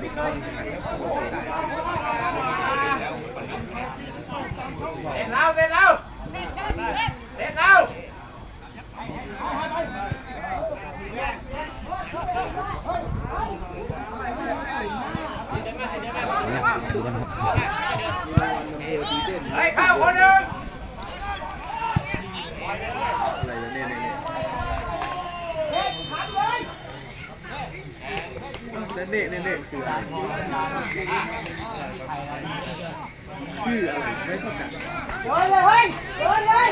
เล่นแล้วเล่นแล้วเล่นแล้วดูกันครับ ให้เข้าคนหนึ่ง อะไรเนี่ยเนี่ยเนี่ย แล้วเนี่ยเนี่ยเนี่ยคืออะไรชื่ออะไรไม่เข้าใจเดินเลยเฮ้ยเดินเลย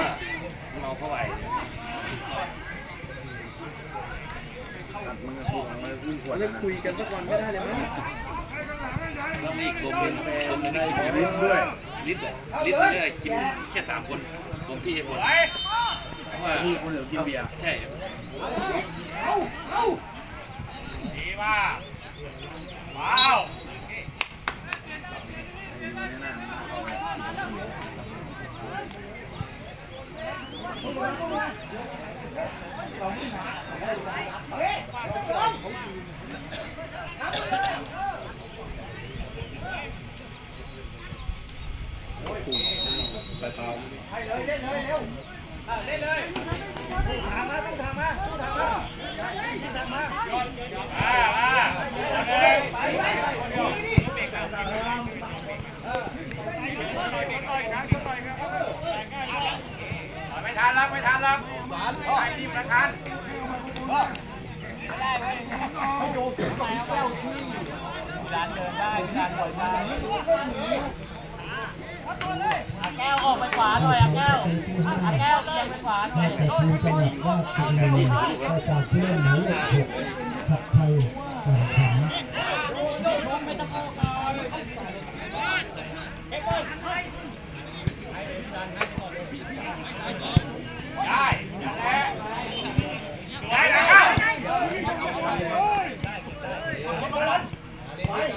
มึงอะพูดมาวิ่งขวดแล้วคุยกันสักวันไม่ได้เลยมั้งแล้วนี่กลมเป็นแฟนไม่ได้ลิ้นด้วยลิตรอลิตรเนี่ยกินแค่สามคนผมพี่ให้หมดเพราะว่าพี่คนเหลือกินเบียร์ใช่เอาเอา ดีมากว้าว ให้เลยเล่นเลยเร็วเล่นเลยทางมาต้องทางมาต้องทางมาทางมาอ่าอ่าเลยไปไปคนเดียวไม่ทัน แล้วไม่ทันแล้วไปรีบประกันแก้วออกไปขวาหน่อยอะแก้วอะแก้วเอียงไปขวาหน่อยโน่นโน่นโน่นโน่นโน่นก็จากผู้เล่นหมายเลขหกชัดชัยก่อนขันได้แหละสวยนะครับ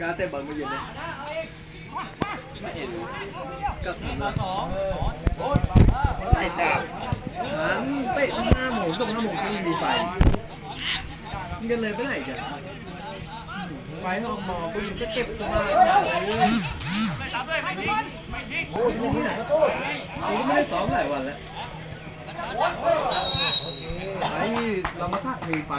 กาเตะบอลมาเย็นเลยไม่เห็นกับสามสองใส่ตาหันเตะหน้าหมูตรงหน้าหมูที่มีไฟกันเลยไปไหนกันไฟห้องมอกูยิงจะเก็บตัว โอ้ยที่ไหนกูก็ไม่ได้ซ้อมหลายวันแล้วไอ้เรามาทักมีไป